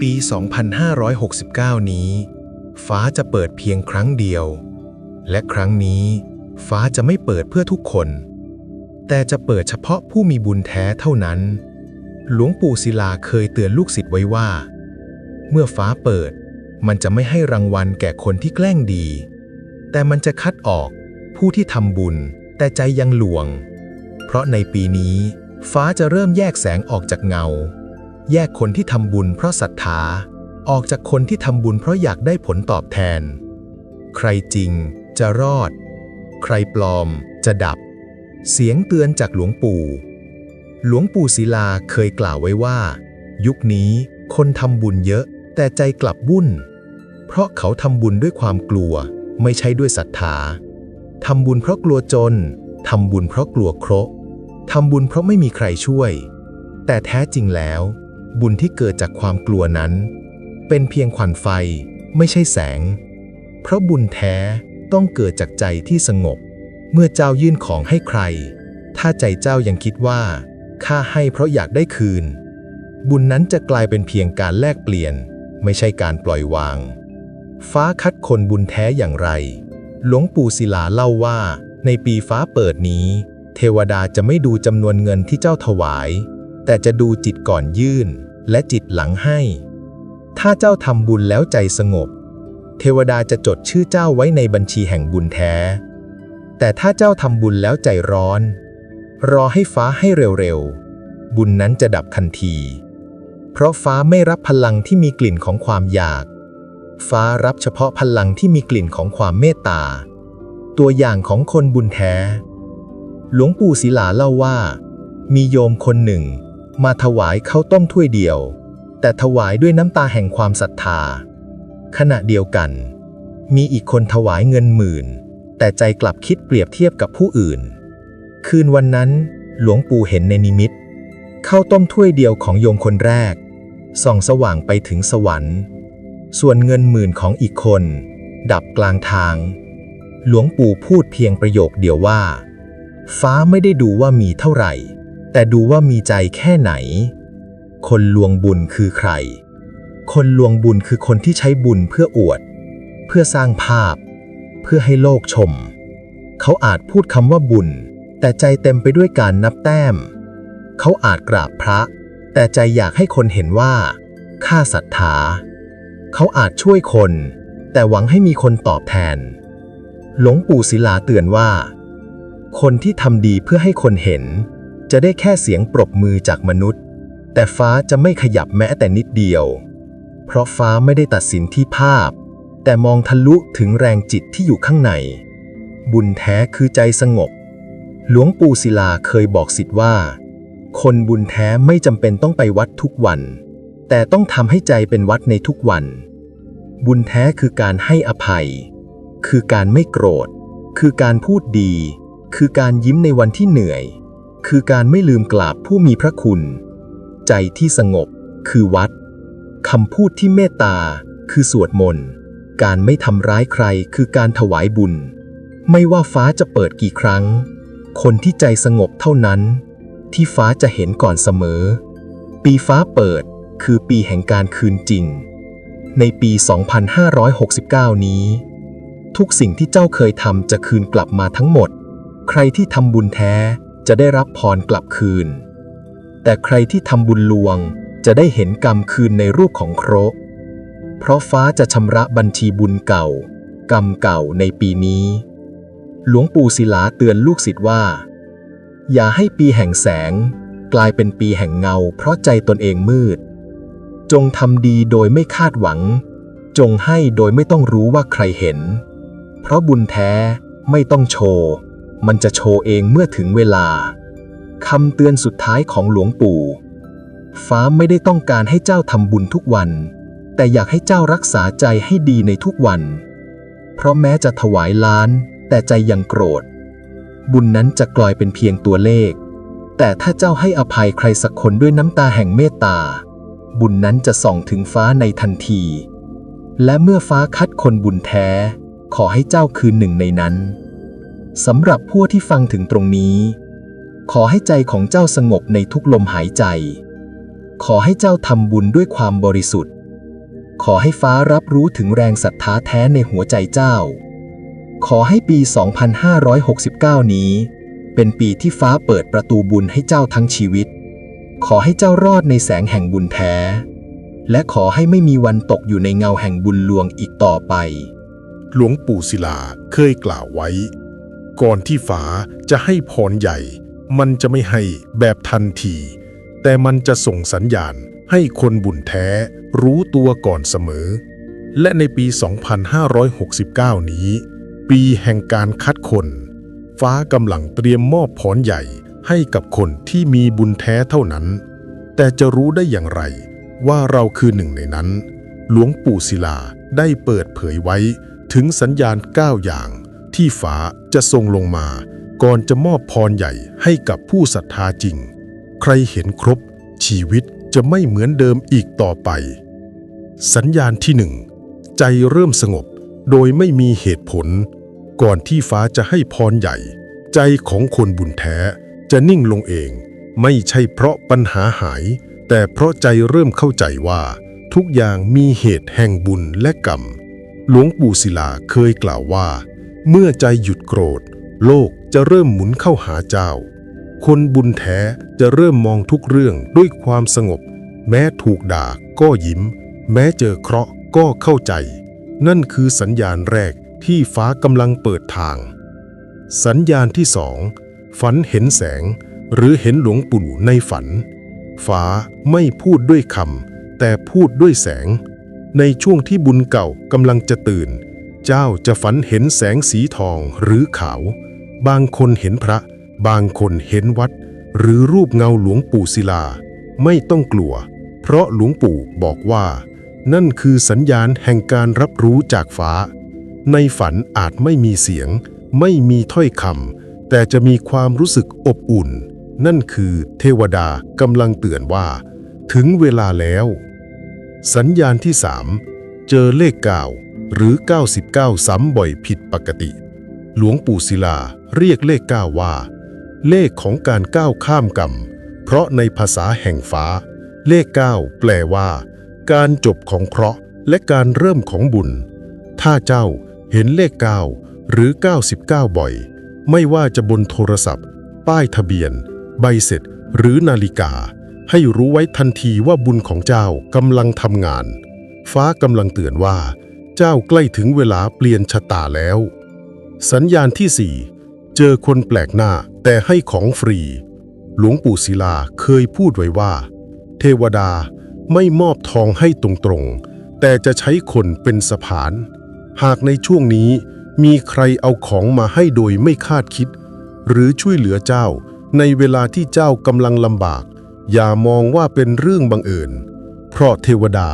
ปี 2569 นี้ ฟ้าจะเปิดเพียงครั้งเดียว และครั้งนี้ ฟ้าจะไม่เปิดเพื่อทุกคน แต่จะเปิดเฉพาะผู้มีบุญแท้เท่านั้น หลวงปู่ศิลาเคยเตือนลูกศิษย์ไว้ว่า เมื่อฟ้าเปิด มันจะไม่ให้รางวัลแก่คนที่แกล้งดี แต่มันจะคัดออกผู้ที่ทำบุญ แต่ใจยังหลวง เพราะในปีนี้ ฟ้าจะเริ่มแยกแสงออกจากเงา แยกคนที่ทำบุญเพราะศรัทธา ออกจากคนที่ทำบุญเพราะอยากได้ผลตอบแทน ใครจริงจะรอด ใครปลอมจะดับ เสียงเตือนจากหลวงปู่ หลวงปู่ศิลาเคยกล่าวไว้ว่า ยุคนี้คนทำบุญเยอะ แต่ใจกลับวุ่น เพราะเขาทำบุญด้วยความกลัว ไม่ใช่ด้วยศรัทธาทำบุญเพราะกลัวจนทำบุญเพราะกลัวเคราะห์ทำบุญเพราะไม่มีใครช่วย แต่แท้จริงแล้ว บุญที่เกิดจากความกลัวนั้น เป็นเพียงควันไฟไม่ใช่แสง เพราะบุญแท้ต้องเกิดจากใจที่สงบ เมื่อเจ้ายื่นของให้ใคร ถ้าใจเจ้ายังคิดว่าข้าให้เพราะอยากได้คืน บุญนั้นจะกลายเป็นเพียงการแลกเปลี่ยน ไม่ใช่การปล่อยวาง ฟ้าคัดคนบุญแท้อย่างไร หลวงปู่ศิลาเล่าว่า ในปีฟ้าเปิดนี้ เทวดาจะไม่ดูจำนวนเงินที่เจ้าถวาย แต่จะดูจิตก่อนยื่น และจิตหลังให้ ถ้าเจ้าทำบุญแล้วใจสงบ เทวดาจะจดชื่อเจ้าไว้ในบัญชีแห่งบุญแท้ แต่ถ้าเจ้าทำบุญแล้วใจร้อน รอให้ฟ้าให้เร็วๆ บุญนั้นจะดับทันที เพราะฟ้าไม่รับพลังที่มีกลิ่นของความอยาก ฟ้ารับเฉพาะพลังที่มีกลิ่นของความเมตตา ตัวอย่างของคนบุญแท้ หลวงปู่ศิลาเล่าว่ามีโยมคนหนึ่ง มาถวายข้าวต้มถ้วยเดียว แต่ถวายด้วยน้ำตาแห่งความศรัทธา ขณะเดียวกัน มีอีกคนถวายเงินหมื่น แต่ใจกลับคิดเปรียบเทียบกับผู้อื่น คืนวันนั้น หลวงปู่เห็นในนิมิตข้าวต้มถ้วยเดียวของโยมคนแรก ส่องสว่างไปถึงสวรรค์ ส่วนเงินหมื่นของอีกคน ดับกลางทาง หลวงปู่พูดเพียงประโยคเดียวว่า ฟ้าไม่ได้ดูว่ามีเท่าไหร่ แต่ดูว่ามีใจแค่ไหน คนลวงบุญคือใคร คนลวงบุญคือคนที่ใช้บุญเพื่ออวด เพื่อสร้างภาพ เพื่อให้โลกชม เขาอาจพูดคำว่าบุญ แต่ใจเต็มไปด้วยการนับแต้ม เขาอาจกราบพระ แต่ใจอยากให้คนเห็นว่าข้าศรัทธา เขาอาจช่วยคน แต่หวังให้มีคนตอบแทน หลวงปู่ศิลาเตือนว่า คนที่ทำดีเพื่อให้คนเห็น จะได้แค่เสียงปรบมือจากมนุษย์ แต่ฟ้าจะไม่ขยับแม้แต่นิดเดียว เพราะฟ้าไม่ได้ตัดสินที่ภาพ แต่มองทะลุถึงแรงจิตที่อยู่ข้างใน บุญแท้คือใจสงบ หลวงปู่ศิลาเคยบอกสิทธิ์ว่า คนบุญแท้ไม่จำเป็นต้องไปวัดทุกวัน แต่ต้องทำให้ใจเป็นวัดในทุกวัน บุญแท้คือการให้อภัย คือการไม่โกรธ คือการพูดดี คือการยิ้มในวันที่เหนื่อย คือการไม่ลืมกราบผู้มีพระคุณ ใจที่สงบคือวัดคำพูดที่เมตตาคือสวดมนต์ การไม่ทำร้ายใครคือการถวายบุญ ไม่ว่าฟ้าจะเปิดกี่ครั้ง คนที่ใจสงบเท่านั้น ที่ฟ้าจะเห็นก่อนเสมอ ปีฟ้าเปิดคือปีแห่งการคืนจริง ในปี 2569 นี้ ทุกสิ่งที่เจ้าเคยทำจะคืนกลับมาทั้งหมด ใครที่ทำบุญแท้ จะได้รับพรกลับคืน แต่ใครที่ทำบุญลวงจะได้เห็นกรรมคืนในรูปของโคราะเพราะฟ้าจะชำระบัญชีบุญเก่า กรรมเก่าในปีนี้ หลวงปู่ศิลาเตือนลูกศิษย์ว่า อย่าให้ปีแห่งแสง กลายเป็นปีแห่งเงา เพราะใจตนเองมืด จงทำดีโดยไม่คาดหวัง จงให้โดยไม่ต้องรู้ว่าใครเห็น เพราะบุญแท้ไม่ต้องโชว์ มันจะโชว์เองเมื่อถึงเวลาคำเตือนสุดท้ายของหลวงปู่ ฟ้าไม่ได้ต้องการให้เจ้าทำบุญทุกวัน แต่อยากให้เจ้ารักษาใจให้ดีในทุกวัน เพราะแม้จะถวายล้าน แต่ใจยังโกรธ บุญนั้นจะกลายเป็นเพียงตัวเลข แต่ถ้าเจ้าให้อภัยใครสักคนด้วยน้ำตาแห่งเมตตา บุญนั้นจะส่องถึงฟ้าในทันที และเมื่อฟ้าคัดคนบุญแท้ ขอให้เจ้าคืนหนึ่งในนั้น สำหรับผู้ที่ฟังถึงตรงนี้ ขอให้ใจของเจ้าสงบในทุกลมหายใจ ขอให้เจ้าทำบุญด้วยความบริสุทธิ์ ขอให้ฟ้ารับรู้ถึงแรงศรัทธาแท้ในหัวใจเจ้า ขอให้ปี 2569 นี้ เป็นปีที่ฟ้าเปิดประตูบุญให้เจ้าทั้งชีวิต ขอให้เจ้ารอดในแสงแห่งบุญแท้ และขอให้ไม่มีวันตกอยู่ในเงาแห่งบุญลวงอีกต่อไป หลวงปู่ศิลาเคยกล่าวไว้ ก่อนที่ฟ้าจะให้พรใหญ่ มันจะไม่ให้แบบทันที แต่มันจะส่งสัญญาณให้คนบุญแท้รู้ตัวก่อนเสมอ และในปี 2569 นี้ ปีแห่งการคัดคน ฟ้ากำลังเตรียมมอบพรใหญ่ให้กับคนที่มีบุญแท้เท่านั้น แต่จะรู้ได้อย่างไร ว่าเราคือหนึ่งในนั้น หลวงปู่ศิลาได้เปิดเผยไว้ถึงสัญญาณ 9 อย่าง ที่ฟ้าจะทรงลงมา ก่อนจะมอบพรใหญ่ให้กับผู้ศรัทธาจริง ใครเห็นครบ ชีวิตจะไม่เหมือนเดิมอีกต่อไป สัญญาณที่หนึ่งใจเริ่มสงบโดยไม่มีเหตุผล ก่อนที่ฟ้าจะให้พรใหญ่ ใจของคนบุญแท้จะนิ่งลงเอง ไม่ใช่เพราะปัญหาหาย แต่เพราะใจเริ่มเข้าใจว่า ทุกอย่างมีเหตุแห่งบุญและกรรม หลวงปู่ศิลาเคยกล่าวว่า เมื่อใจหยุดโกรธ โลกจะเริ่มหมุนเข้าหาเจ้า คนบุญแท้จะเริ่มมองทุกเรื่องด้วยความสงบ แม้ถูกด่าก็ยิ้ม แม้เจอเคราะห์ก็เข้าใจ นั่นคือสัญญาณแรกที่ฟ้ากำลังเปิดทาง สัญญาณที่สองฝันเห็นแสง หรือเห็นหลวงปู่ในฝัน ฟ้าไม่พูดด้วยคำแต่พูดด้วยแสง ในช่วงที่บุญเก่ากำลังจะตื่น เจ้าจะฝันเห็นแสงสีทองหรือขาว บางคนเห็นพระ บางคนเห็นวัด หรือรูปเงาหลวงปู่ศิลา ไม่ต้องกลัว เพราะหลวงปู่บอกว่า นั่นคือสัญญาณแห่งการรับรู้จากฟ้า ในฝันอาจไม่มีเสียง ไม่มีถ้อยคำแต่จะมีความรู้สึกอบอุ่น นั่นคือเทวดากำลังเตือนว่า ถึงเวลาแล้ว สัญญาณที่3เจอเลข9 หรือ 99 ซ้ำบ่อยผิดปกติ หลวงปู่ศิลาเรียกเลข 9 ว่า เลขของการก้าวข้ามกรรม เพราะในภาษาแห่งฟ้า เลข 9 แปลว่า การจบของเคราะห์และการเริ่มของบุญ ถ้าเจ้าเห็นเลข 9 หรือ 99 บ่อย ไม่ว่าจะบนโทรศัพท์ ป้ายทะเบียน ใบเสร็จ หรือนาฬิกา ให้รู้ไว้ทันทีว่าบุญของเจ้ากำลังทำงาน ฟ้ากำลังเตือนว่า เจ้าใกล้ถึงเวลาเปลี่ยนชะตาแล้ว สัญญาณที่4เจอคนแปลกหน้าแต่ให้ของฟรี หลวงปู่ศิลาเคยพูดไว้ว่า เทวดาไม่มอบทองให้ตรงๆ แต่จะใช้คนเป็นสะพาน หากในช่วงนี้มีใครเอาของมาให้โดยไม่คาดคิด หรือช่วยเหลือเจ้าในเวลาที่เจ้ากำลังลำบาก อย่ามองว่าเป็นเรื่องบังเอิญ เพราะเทวดา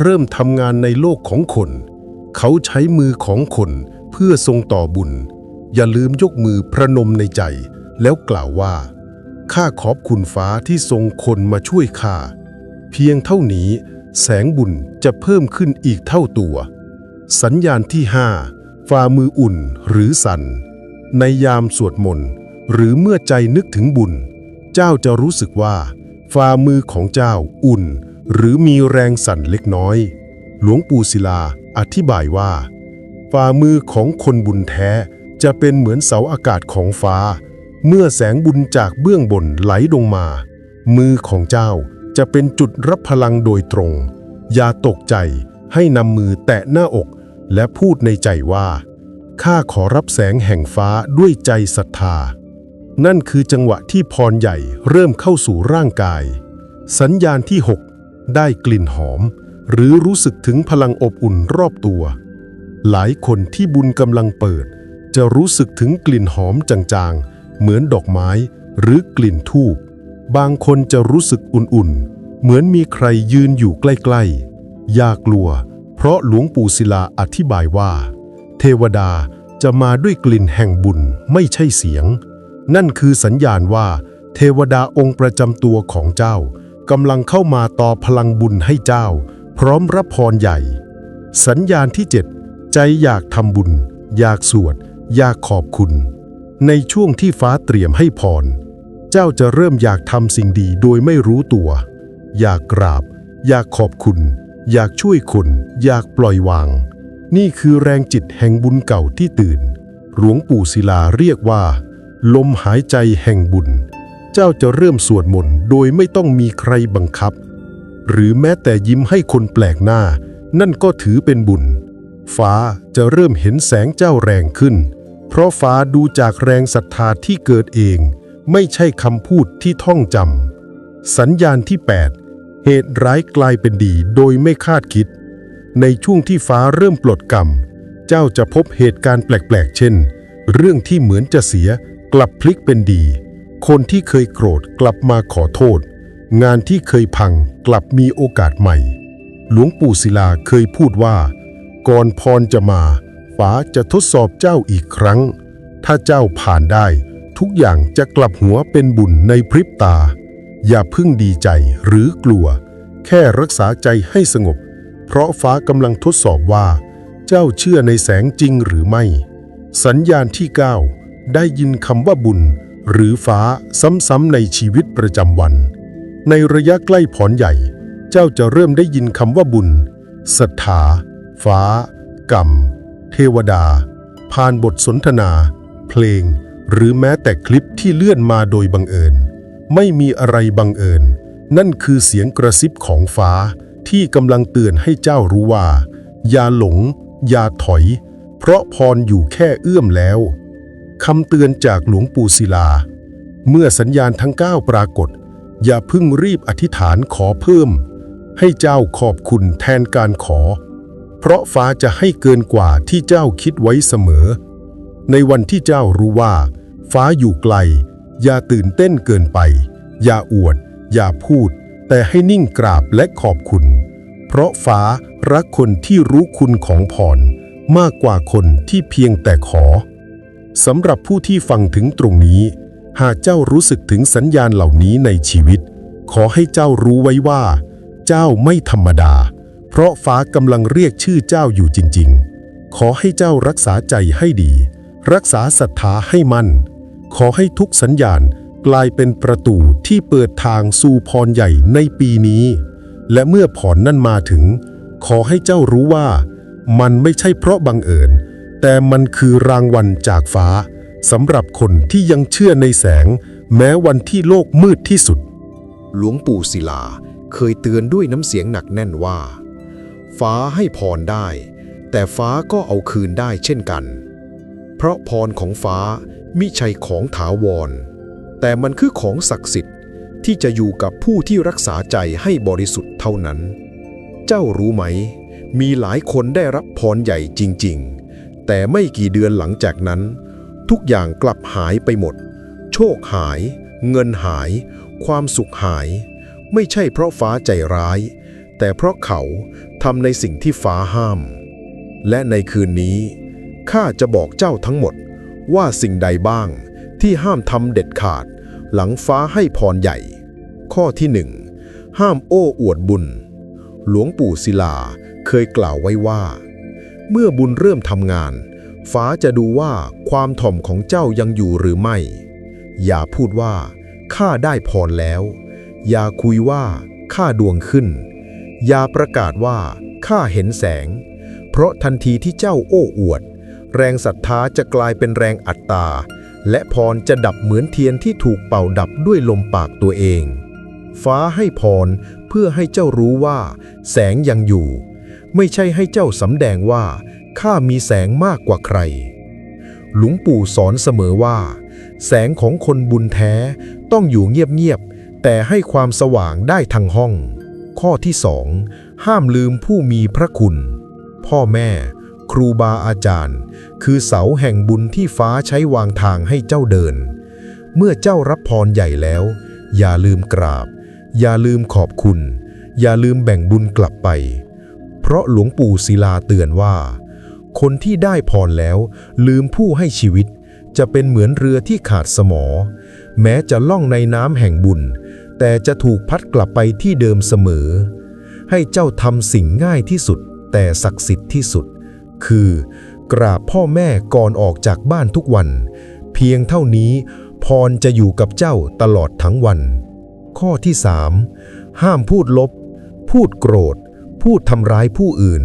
เริ่มทำงานในโลกของคน เขาใช้มือของคนเพื่อทรงต่อบุญ อย่าลืมยกมือพระนมในใจ แล้วกล่าวว่า ข้าขอบคุณฟ้าที่ทรงคนมาช่วยข้า เพียงเท่านี้แสงบุญจะเพิ่มขึ้นอีกเท่าตัว สัญญาณที่ห้าฝ่ามืออุ่นหรือสั่นในยามสวดมนต์หรือเมื่อใจนึกถึงบุญ เจ้าจะรู้สึกว่า ฝ่ามือของเจ้าอุ่น หรือมีแรงสั่นเล็กน้อย หลวงปู่ศิลา อธิบายว่า ฝ่ามือของคนบุญแท้จะเป็นเหมือนเสาอากาศของฟ้า เมื่อแสงบุญจากเบื้องบนไหลลงมา มือของเจ้าจะเป็นจุดรับพลังโดยตรง อย่าตกใจให้นำมือแตะหน้าอก และพูดในใจว่า ข้าขอรับแสงแห่งฟ้าด้วยใจศรัทธา นั่นคือจังหวะที่พรใหญ่เริ่มเข้าสู่ร่างกาย สัญญาณที่ 6 ได้กลิ่นหอม หรือรู้สึกถึงพลังอบอุ่นรอบตัว หลายคนที่บุญกำลังเปิด จะรู้สึกถึงกลิ่นหอมจางๆ เหมือนดอกไม้หรือกลิ่นทูบ บางคนจะรู้สึกอุ่นๆ เหมือนมีใครยืนอยู่ใกล้ๆ อย่ากลัว เพราะหลวงปู่ศิลาอธิบายว่า เทวดาจะมาด้วยกลิ่นแห่งบุญไม่ใช่เสียง นั่นคือสัญญาณว่า เทวดาองค์ประจำตัวของเจ้ากำลังเข้ามาต่อพลังบุญให้เจ้า พร้อมรับพรใหญ่ สัญญาณที่ 7 ใจอยากทำบุญ อยากสวด อยากขอบคุณ ในช่วงที่ฟ้าเตรียมให้พร เจ้าจะเริ่มอยากทำสิ่งดีโดยไม่รู้ตัว อยากกราบ อยากขอบคุณ อยากช่วยคนอยากปล่อยวาง นี่คือแรงจิตแห่งบุญเก่าที่ตื่น หลวงปู่ศิลาเรียกว่า ลมหายใจแห่งบุญ เจ้าจะเริ่มสวดมนต์โดยไม่ต้องมีใครบังคับ หรือแม้แต่ยิ้มให้คนแปลกหน้า นั่นก็ถือเป็นบุญ ฟ้าจะเริ่มเห็นแสงเจ้าแรงขึ้น เพราะฟ้าดูจากแรงศรัทธาที่เกิดเอง ไม่ใช่คำพูดที่ท่องจำสัญญาณที่ 8 เหตุร้ายกลายเป็นดีโดยไม่คาดคิด ในช่วงที่ฟ้าเริ่มปลดกรรม เจ้าจะพบเหตุการณ์แปลกๆ เช่น เรื่องที่เหมือนจะเสียกลับพลิกเป็นดี คนที่เคยโกรธกลับมาขอโทษ งานที่เคยพังกลับมีโอกาสใหม่ หลวงปู่ศิลาเคยพูดว่า ก่อนพรจะมาฟ้าจะทดสอบเจ้าอีกครั้ง ถ้าเจ้าผ่านได้ ทุกอย่างจะกลับหัวเป็นบุญในพริบตา อย่าพึ่งดีใจหรือกลัว แค่รักษาใจให้สงบ เพราะฟ้ากำลังทดสอบว่า เจ้าเชื่อในแสงจริงหรือไม่ สัญญาณที่ 9 ได้ยินคำว่าบุญ หรือฟ้าซ้ำๆในชีวิตประจำวัน ในระยะใกล้ผอนใหญ่ เจ้าจะเริ่มได้ยินคำว่าบุญศรัทธา ฟ้า กรรม เทวดา ผ่านบทสนทนา เพลง หรือแม้แต่คลิปที่เลื่อนมาโดยบังเอิญ ไม่มีอะไรบังเอิญ นั่นคือเสียงกระซิบของฟ้าที่กำลังเตือนให้เจ้ารู้ว่า อย่าหลง อย่าถอย เพราะพรอยู่แค่เอื้อมแล้วคำเตือนจากหลวงปู่ศิลา เมื่อสัญญาณทั้ง 9 ปรากฏ อย่าเพิ่งรีบอธิษฐานขอเพิ่ม ให้เจ้าขอบคุณแทนการขอ เพราะฟ้าจะให้เกินกว่าที่เจ้าคิดไว้เสมอ ในวันที่เจ้ารู้ว่า ฟ้าอยู่ไกล อย่าตื่นเต้นเกินไป อย่าอวด อย่าพูด แต่ให้นิ่งกราบและขอบคุณ เพราะฟ้ารักคนที่รู้คุณของพรมากกว่าคนที่เพียงแต่ขอสำหรับผู้ที่ฟังถึงตรงนี้ หากเจ้ารู้สึกถึงสัญญาณเหล่านี้ในชีวิต ขอให้เจ้ารู้ไว้ว่า เจ้าไม่ธรรมดา เพราะฟ้ากำลังเรียกชื่อเจ้าอยู่จริง ๆ ขอให้เจ้ารักษาใจให้ดี รักษาศรัทธาให้มั่น ขอให้ทุกสัญญาณกลายเป็นประตูที่เปิดทางสู่พรใหญ่ในปีนี้ และเมื่อพรนั่นมาถึง ขอให้เจ้ารู้ว่า มันไม่ใช่เพราะบังเอิญ แต่มันคือรางวัลจากฟ้า สำหรับคนที่ยังเชื่อในแสง แม้วันที่โลกมืดที่สุด หลวงปู่ศิลาเคยเตือนด้วยน้ำเสียงหนักแน่นว่า ฟ้าให้พรได้ แต่ฟ้าก็เอาคืนได้เช่นกัน เพราะพรของฟ้ามิใช่ของถาวร แต่มันคือของศักดิ์สิทธิ์ที่จะอยู่กับผู้ที่รักษาใจให้บริสุทธิ์เท่านั้น เจ้ารู้ไหม มีหลายคนได้รับพรใหญ่จริง ๆ แต่ไม่กี่เดือนหลังจากนั้น ทุกอย่างกลับหายไปหมด โชคหาย เงินหาย ความสุขหาย ไม่ใช่เพราะฟ้าใจร้าย แต่เพราะเขาทำในสิ่งที่ฟ้าห้าม และในคืนนี้ข้าจะบอกเจ้าทั้งหมดว่าสิ่งใดบ้างที่ห้ามทำเด็ดขาด หลังฟ้าให้พรใหญ่ ข้อที่หนึ่งห้ามโอ้อวดบุญ หลวงปู่ศิลาเคยกล่าวไว้ว่า เมื่อบุญเริ่มทำงาน ฟ้าจะดูว่าความถ่อมของเจ้ายังอยู่หรือไม่ อย่าพูดว่า ข้าได้พรแล้ว อย่าคุยว่า ข้าดวงขึ้น อย่าประกาศว่า ข้าเห็นแสง เพราะทันทีที่เจ้าโอ้อวด แรงศรัทธาจะกลายเป็นแรงอัตตา และพรจะดับเหมือนเทียนที่ถูกเป่าดับด้วยลมปากตัวเอง ฟ้าให้พรเพื่อให้เจ้ารู้ว่า แสงยังอยู่ ไม่ใช่ให้เจ้าสำแดงว่า ข้ามีแสงมากกว่าใคร หลวงปู่สอนเสมอว่า แสงของคนบุญแท้ต้องอยู่เงียบๆ แต่ให้ความสว่างได้ทั้งห้อง ข้อที่สอง ห้ามลืมผู้มีพระคุณ พ่อแม่ ครูบาอาจารย์ คือเสาแห่งบุญที่ฟ้าใช้วางทางให้เจ้าเดิน เมื่อเจ้ารับพรใหญ่แล้ว อย่าลืมกราบ อย่าลืมขอบคุณ อย่าลืมแบ่งบุญกลับไป เพราะหลวงปู่ศิลาเตือนว่า คนที่ได้พรแล้ว ลืมผู้ให้ชีวิต จะเป็นเหมือนเรือที่ขาดสมอ แม้จะล่องในน้ำแห่งบุญ แต่จะถูกพัดกลับไปที่เดิมเสมอ ให้เจ้าทำสิ่งง่ายที่สุด แต่ศักดิ์สิทธิ์ที่สุด คือกราบพ่อแม่ก่อนออกจากบ้านทุกวัน เพียงเท่านี้พรจะอยู่กับเจ้าตลอดทั้งวัน ข้อที่3ห้ามพูดลบ พูดโกรธ พูดทำร้ายผู้อื่น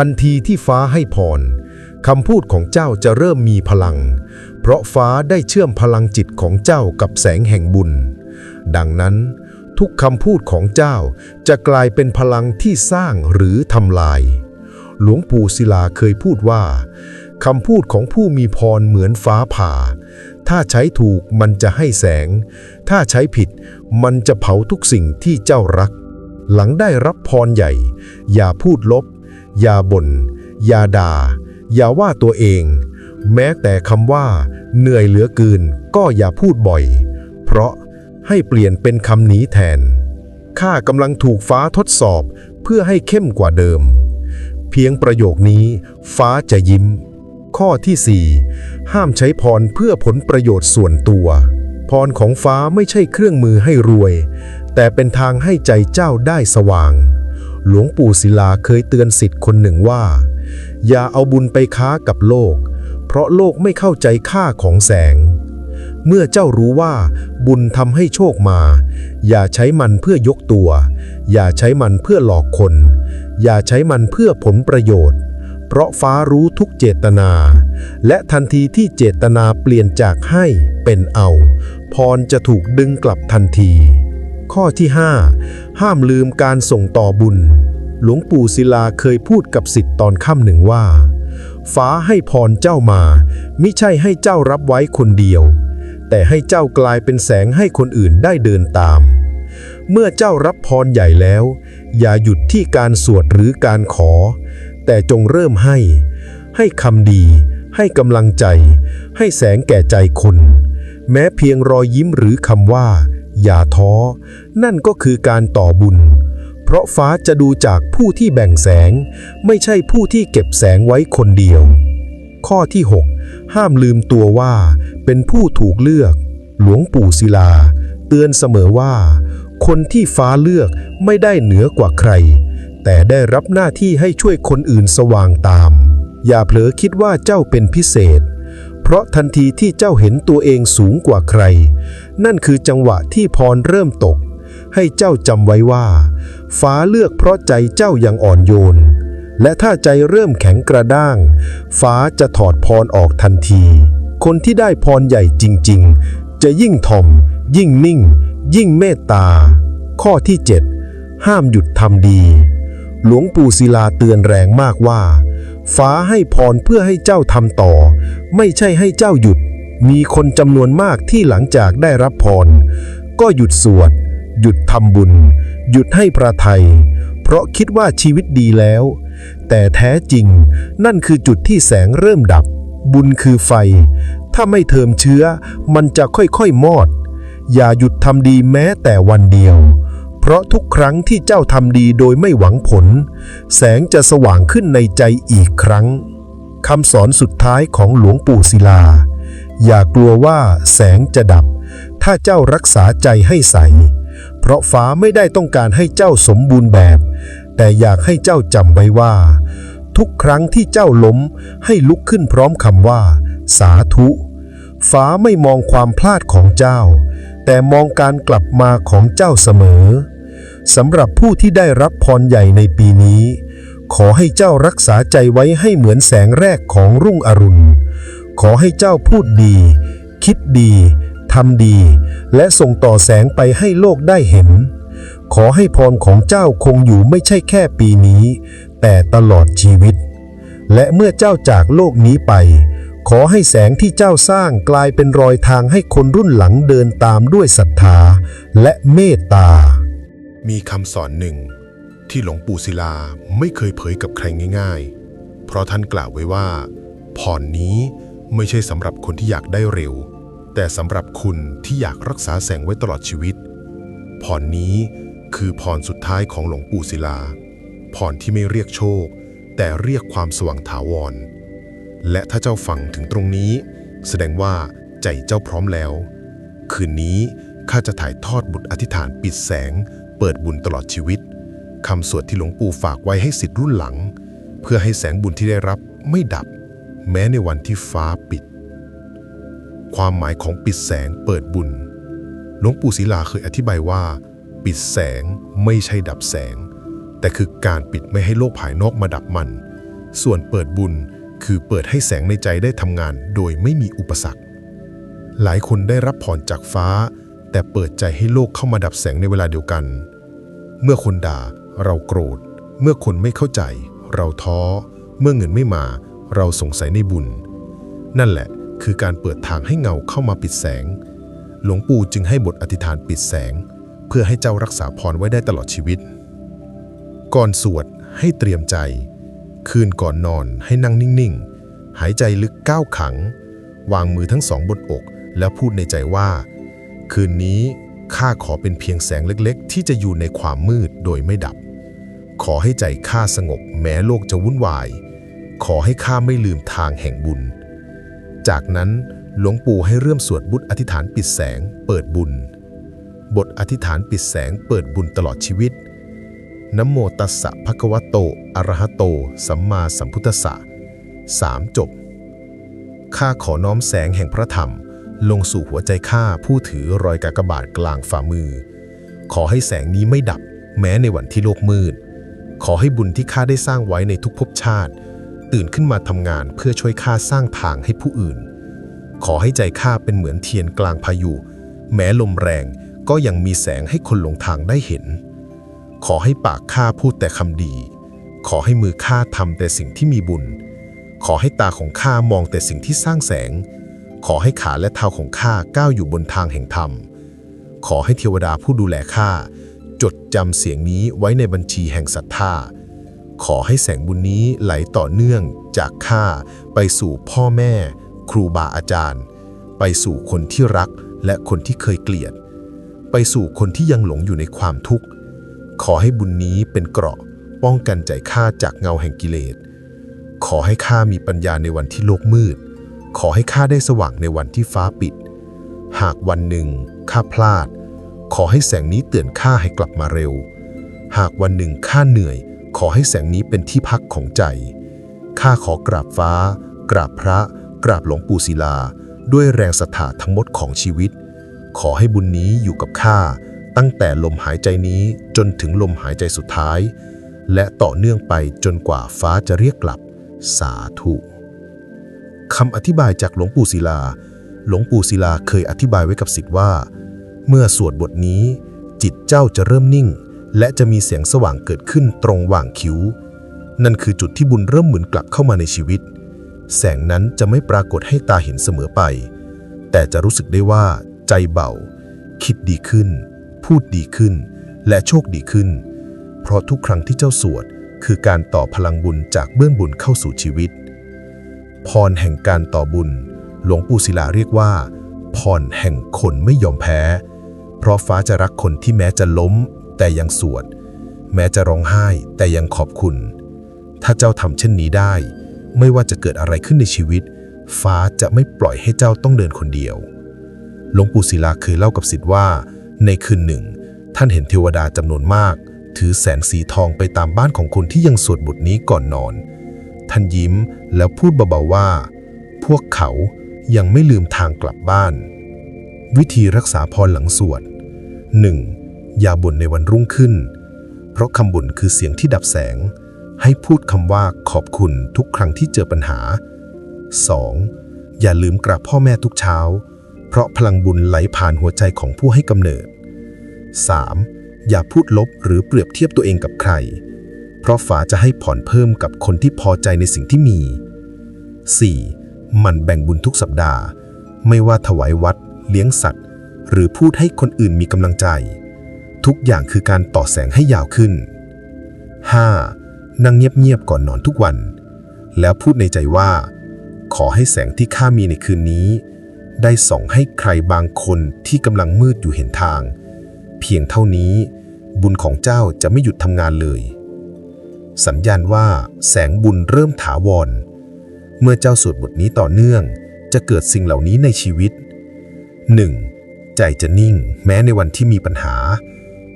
ทันทีที่ฟ้าให้พรคำพูดของเจ้าจะเริ่มมีพลัง เพราะฟ้าได้เชื่อมพลังจิตของเจ้ากับแสงแห่งบุญ ดังนั้น ทุกคำพูดของเจ้าจะกลายเป็นพลังที่สร้างหรือทำลาย หลวงปู่ศิลาเคยพูดว่าคำพูดของผู้มีพรเหมือนฟ้าผ่า ถ้าใช้ถูกมันจะให้แสง ถ้าใช้ผิดมันจะเผาทุกสิ่งที่เจ้ารัก หลังได้รับพรใหญ่ อย่าพูดลบ อย่าบน่น อย่าด่า อย่าว่าตัวเอง แม้แต่คำว่า เหนื่อยเหลือเกินก็อย่าพูดบ่อย เพราะให้เปลี่ยนเป็นคำหนีแทน ข้ากำลังถูกฟ้าทดสอบเพื่อให้เข้มกว่าเดิม เพียงประโยคนี้ ฟ้าจะยิ้ม ข้อที่ 4 ห้ามใช้พรเพื่อผลประโยชน์ส่วนตัว พรของฟ้าไม่ใช่เครื่องมือให้รวย แต่เป็นทางให้ใจเจ้าได้สว่าง หลวงปู่ศิลาเคยเตือนสิทธิ์คนหนึ่งว่า อย่าเอาบุญไปค้ากับโลก เพราะโลกไม่เข้าใจค่าของแสง เมื่อเจ้ารู้ว่า บุญทำให้โชคมา อย่าใช้มันเพื่อยกตัว อย่าใช้มันเพื่อหลอกคน อย่าใช้มันเพื่อผลประโยชน์ เพราะฟ้ารู้ทุกเจตนา และทันทีที่เจตนาเปลี่ยนจากให้เป็นเอา พรจะถูกดึงกลับทันที ข้อที่ 5 ห้ามลืมการส่งต่อบุญ หลวงปู่ศิลาเคยพูดกับสิทธิ์ตอนค่ำหนึ่งว่า ฟ้าให้พรเจ้ามา มิใช่ให้เจ้ารับไว้คนเดียว แต่ให้เจ้ากลายเป็นแสงให้คนอื่นได้เดินตาม เมื่อเจ้ารับพรใหญ่แล้ว อย่าหยุดที่การสวดหรือการขอ แต่จงเริ่มให้ ให้คำดี ให้กำลังใจ ให้แสงแก่ใจคน แม้เพียงรอยยิ้มหรือคำว่า อย่าท้อ นั่นก็คือการต่อบุญ เพราะฟ้าจะดูจากผู้ที่แบ่งแสง ไม่ใช่ผู้ที่เก็บแสงไว้คนเดียว ข้อที่ 6 ห้ามลืมตัวว่า เป็นผู้ถูกเลือก หลวงปู่ศิลา เตือนเสมอว่า คนที่ฟ้าเลือกไม่ได้เหนือกว่าใคร แต่ได้รับหน้าที่ให้ช่วยคนอื่นสว่างตาม อย่าเผลอคิดว่าเจ้าเป็นพิเศษ เพราะทันทีที่เจ้าเห็นตัวเองสูงกว่าใคร นั่นคือจังหวะที่พรเริ่มตก ให้เจ้าจำไว้ว่า ฟ้าเลือกเพราะใจเจ้ายังอ่อนโยน และถ้าใจเริ่มแข็งกระด้าง ฟ้าจะถอดพรออกทันที คนที่ได้พรใหญ่จริง ๆ จะยิ่งถ่อม ยิ่งนิ่ง ยิ่งเมตตา ข้อที่ 7 ห้ามหยุดทำดี หลวงปู่ศิลาเตือนแรงมากว่า ฟ้าให้พรเพื่อให้เจ้าทำต่อ ไม่ใช่ให้เจ้าหยุด มีคนจำนวนมากที่หลังจากได้รับพร ก็หยุดสวด หยุดทำบุญ หยุดให้พระไทยเพราะคิดว่าชีวิตดีแล้ว แต่แท้จริงนั่นคือจุดที่แสงเริ่มดับ บุญคือไฟ ถ้าไม่เทิมเชื้อ มันจะค่อยๆมอด อย่าหยุดทำดีแม้แต่วันเดียว เพราะทุกครั้งที่เจ้าทำดีโดยไม่หวังผล แสงจะสว่างขึ้นในใจอีกครั้งคำสอนสุดท้ายของหลวงปู่ศิลา อย่ากลัวว่าแสงจะดับ ถ้าเจ้ารักษาใจให้ใส เพราะฟ้าไม่ได้ต้องการให้เจ้าสมบูรณ์แบบ แต่อยากให้เจ้าจำไว้ว่า ทุกครั้งที่เจ้าล้มให้ลุกขึ้นพร้อมคำว่า สาธุ ฟ้าไม่มองความพลาดของเจ้า แต่มองการกลับมาของเจ้าเสมอสำหรับผู้ที่ได้รับพรใหญ่ในปีนี้ ขอให้เจ้ารักษาใจไว้ให้เหมือนแสงแรกของรุ่งอรุณ ขอให้เจ้าพูดดี คิดดีทำดี และส่งต่อแสงไปให้โลกได้เห็น ขอให้พรของเจ้าคงอยู่ไม่ใช่แค่ปีนี้ แต่ตลอดชีวิต และเมื่อเจ้าจากโลกนี้ไป ขอให้แสงที่เจ้าสร้างกลายเป็นรอยทางให้คนรุ่นหลังเดินตามด้วยศรัทธาและเมตตา มีคำสอนหนึ่ง ที่หลวงปู่ศิลาไม่เคยเผยกับใครง่าย ๆ เพราะท่านกล่าวไว้ว่าพรนี้ ไม่ใช่สำหรับคนที่อยากได้เร็ว แต่สำหรับคุณที่อยากรักษาแสงไว้ตลอดชีวิต พรนี้คือพรสุดท้ายของหลวงปู่ศิลา พรที่ไม่เรียกโชค แต่เรียกความสว่างถาวร และถ้าเจ้าฟังถึงตรงนี้ แสดงว่าใจเจ้าพร้อมแล้ว คืนนี้ข้าจะถ่ายทอดบุตรอธิษฐานปิดแสง เปิดบุญตลอดชีวิตคำสวดที่หลวงปู่ฝากไว้ให้สิทธิ์รุ่นหลัง เพื่อให้แสงบุญที่ได้รับไม่ดับ แม้ในวันที่ฟ้าปิด ความหมายของปิดแสงเปิดบุญ หลวงปู่ศิลาเคยอธิบายว่า ปิดแสงไม่ใช่ดับแสง แต่คือการปิดไม่ให้โลกภายนอกมาดับมัน ส่วนเปิดบุญคือเปิดให้แสงในใจได้ทำงานโดยไม่มีอุปสรรค หลายคนได้รับพรจากฟ้า แต่เปิดใจให้โลกเข้ามาดับแสงในเวลาเดียวกัน เมื่อคนด่าเราโกรธ เมื่อคนไม่เข้าใจ เราท้อ เมื่อเงินไม่มา เราสงสัยในบุญ นั่นแหละคือการเปิดทางให้เงาเข้ามาปิดแสง หลวงปู่จึงให้บทอธิษฐานปิดแสง เพื่อให้เจ้ารักษาพรไว้ได้ตลอดชีวิต ก่อนสวดให้เตรียมใจ คืนก่อนนอนให้นั่งนิ่งๆ หายใจลึกก้าวขัง วางมือทั้งสองบนอก แล้วพูดในใจว่า คืนนี้ข้าขอเป็นเพียงแสงเล็กๆ ที่จะอยู่ในความมืดโดยไม่ดับ ขอให้ใจข้าสงบแม้โลกจะวุ่นวาย ขอให้ข้าไม่ลืมทางแห่งบุญ จากนั้นหลวงปู่ให้เริ่มสวดบุตรอธิษฐานปิดแสง เปิดบุญ บทอธิษฐานปิดแสงเปิดบุญตลอดชีวิตนโมตัสสะภะคะวะโต อะระหะโต สัมมาสัมพุทธัสสะสามจบ ข้าขอน้อมแสงแห่งพระธรรม ลงสู่หัวใจข้าผู้ถือรอยกากบาทกลางฝ่ามือ ขอให้แสงนี้ไม่ดับ แม้ในวันที่โลกมืด ขอให้บุญที่ข้าได้สร้างไว้ในทุกภพชาติ ตื่นขึ้นมาทำงานเพื่อช่วยข้าสร้างทางให้ผู้อื่น ขอให้ใจข้าเป็นเหมือนเทียนกลางพายุ แม้ลมแรงก็ยังมีแสงให้คนหลงทางได้เห็น ขอให้ปากข้าพูดแต่คำดี ขอให้มือข้าทำแต่สิ่งที่มีบุญ ขอให้ตาของข้ามองแต่สิ่งที่สร้างแสง ขอให้ขาและเท้าของข้าก้าวอยู่บนทางแห่งธรรม ขอให้เทวดาผู้ดูแลข้าจดจำเสียงนี้ไว้ในบัญชีแห่งศรัทธา ขอให้แสงบุญนี้ไหลต่อเนื่องจากข้าไปสู่พ่อแม่ ครูบาอาจารย์ ไปสู่คนที่รักและคนที่เคยเกลียด ไปสู่คนที่ยังหลงอยู่ในความทุกข์ ขอให้บุญนี้เป็นเกราะป้องกันใจข้าจากเงาแห่งกิเลส ขอให้ข้ามีปัญญาในวันที่โลกมืด ขอให้ข้าได้สว่างในวันที่ฟ้าปิด หากวันหนึ่งข้าพลาด ขอให้แสงนี้เตือนข้าให้กลับมาเร็ว หากวันหนึ่งข้าเหนื่อย ขอให้แสงนี้เป็นที่พักของใจ ข้าขอกราบฟ้า กราบพระ กราบหลวงปู่ศิลา ด้วยแรงศรัทธาทั้งหมดของชีวิต ขอให้บุญนี้อยู่กับข้าตั้งแต่ลมหายใจนี้จนถึงลมหายใจสุดท้าย และต่อเนื่องไปจนกว่าฟ้าจะเรียกกลับ สาธุคำอธิบายจากหลวงปู่ศิลา หลวงปู่ศิลาเคยอธิบายไว้กับศิษย์ว่า เมื่อสวดบทนี้ จิตเจ้าจะเริ่มนิ่ง และจะมีเสียงสว่างเกิดขึ้นตรงว่างคิ้ว นั่นคือจุดที่บุญเริ่มหมุนกลับเข้ามาในชีวิต แสงนั้นจะไม่ปรากฏให้ตาเห็นเสมอไป แต่จะรู้สึกได้ว่า ใจเบา คิดดีขึ้น พูดดีขึ้น และโชคดีขึ้น เพราะทุกครั้งที่เจ้าสวด คือการต่อพลังบุญจากเบื้องบุญเข้าสู่ชีวิต พรแห่งการต่อบุญ หลวงปู่ศิลาเรียกว่าพรแห่งคนไม่ยอมแพ้ เพราะฟ้าจะรักคนที่แม้จะล้ม แต่ยังสวด แม้จะร้องไห้แต่ยังขอบคุณ ถ้าเจ้าทำเช่นนี้ได้ ไม่ว่าจะเกิดอะไรขึ้นในชีวิต ฟ้าจะไม่ปล่อยให้เจ้าต้องเดินคนเดียว หลวงปู่ศิลาเคยเล่ากับศิษย์ว่า ในคืนหนึ่ง ท่านเห็นเทวดาจำนวนมาก ถือแสงสีทองไปตามบ้านของคนที่ยังสวดบทนี้ก่อนนอน ท่านยิ้มแล้วพูดเบาๆว่า พวกเขายังไม่ลืมทางกลับบ้าน วิธีรักษาพรหลังสวด 1. อย่าบ่นในวันรุ่งขึ้น เพราะคำบ่นคือเสียงที่ดับแสง ให้พูดคำว่าขอบคุณทุกครั้งที่เจอปัญหา 2. อย่าลืมกราบพ่อแม่ทุกเช้า เพราะพลังบุญไหลผ่านหัวใจของผู้ให้กำเนิด 3. อย่าพูดลบหรือเปรียบเทียบตัวเองกับใคร เพราะฝาจะให้ผ่อนเพิ่มกับคนที่พอใจในสิ่งที่มี 4. มันแบ่งบุญทุกสัปดาห์ ไม่ว่าถวายวัด เลี้ยงสัตว์ หรือพูดให้คนอื่นมีกำลังใจ ทุกอย่างคือการต่อแสงให้ยาวขึ้น 5. นั่งเงียบๆก่อนนอนทุกวัน แล้วพูดในใจว่า ขอให้แสงที่ข้ามีในคืนนี้ ได้ส่องให้ใครบางคนที่กำลังมืดอยู่เห็นทาง เพียงเท่านี้ บุญของเจ้าจะไม่หยุดทำงานเลย สัญญาณว่าแสงบุญเริ่มถาวร เมื่อเจ้าสวดบทนี้ต่อเนื่อง จะเกิดสิ่งเหล่านี้ในชีวิต 1. ใจจะนิ่งแม้ในวันที่มีปัญหา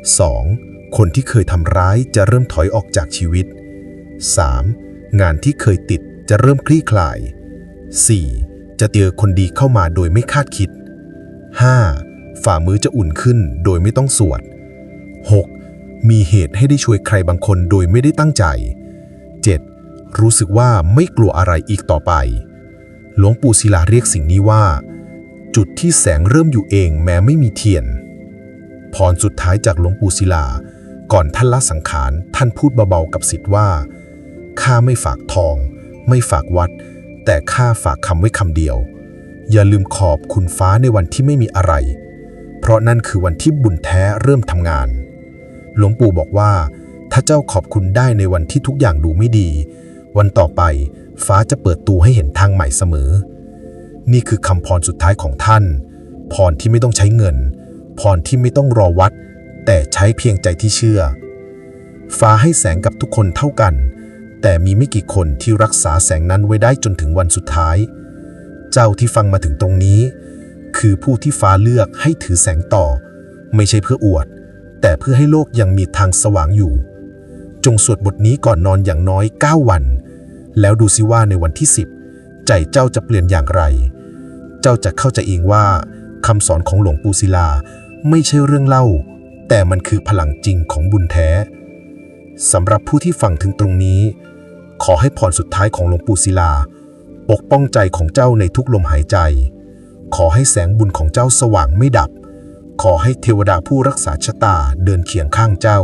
2. คนที่เคยทำร้ายจะเริ่มถอยออกจากชีวิต 3. งานที่เคยติดจะเริ่มคลี่คลาย 4. จะเจอคนดีเข้ามาโดยไม่คาดคิด 5. ฝ่ามือจะอุ่นขึ้นโดยไม่ต้องสวด 6. มีเหตุให้ได้ช่วยใครบางคนโดยไม่ได้ตั้งใจ 7. รู้สึกว่าไม่กลัวอะไรอีกต่อไป หลวงปู่ศิลาเรียกสิ่งนี้ว่า จุดที่แสงเริ่มอยู่เองแม้ไม่มีเทียน พรสุดท้ายจากหลวงปู่ศิลา ก่อนท่านละสังขาร ท่านพูดเบาๆกับสิทธิ์ว่า ข้าไม่ฝากทอง ไม่ฝากวัด แต่ข้าฝากคำไว้คำเดียว อย่าลืมขอบคุณฟ้าในวันที่ไม่มีอะไร เพราะนั่นคือวันที่บุญแท้เริ่มทำงาน หลวงปู่บอกว่า ถ้าเจ้าขอบคุณได้ในวันที่ทุกอย่างดูไม่ดี วันต่อไปฟ้าจะเปิดตูให้เห็นทางใหม่เสมอ นี่คือคำพรสุดท้ายของท่าน พรที่ไม่ต้องใช้เงิน พรที่ไม่ต้องรอวัด แต่ใช้เพียงใจที่เชื่อ ฟ้าให้แสงกับทุกคนเท่ากัน แต่มีไม่กี่คนที่รักษาแสงนั้นไว้ได้จนถึงวันสุดท้าย เจ้าที่ฟังมาถึงตรงนี้ คือผู้ที่ฟ้าเลือกให้ถือแสงต่อ ไม่ใช่เพื่ออวด แต่เพื่อให้โลกยังมีทางสว่างอยู่ จงสวดบทนี้ก่อนนอนอย่างน้อย 9 วัน แล้วดูสิว่าในวันที่ 10 ใจเจ้าจะเปลี่ยนอย่างไร เจ้าจะเข้าใจเองว่าคำสอนของหลวงปู่ศิลา ไม่ใช่เรื่องเล่า แต่มันคือพลังจริงของบุญแท้สำหรับผู้ที่ฟังถึงตรงนี้ ขอให้พรสุดท้ายของหลวงปู่ศิลา ปกป้องใจของเจ้าในทุกลมหายใจ ขอให้แสงบุญของเจ้าสว่างไม่ดับ ขอให้เทวดาผู้รักษาชะตาเดินเคียงข้างเจ้า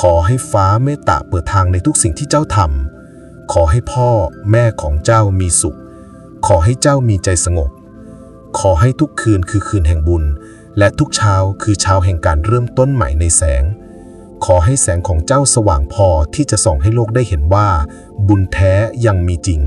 ขอให้ฟ้าเมตตาเปิดทางในทุกสิ่งที่เจ้าทำขอให้พ่อแม่ของเจ้ามีสุข ขอให้เจ้ามีใจสงบ ขอให้ทุกคืนคือคืนแห่งบุญ และทุกเช้าคือเช้าแห่งการเริ่มต้นใหม่ในแสง ขอให้แสงของเจ้าสว่างพอที่จะส่องให้โลกได้เห็นว่า บุญแท้ยังมีจริง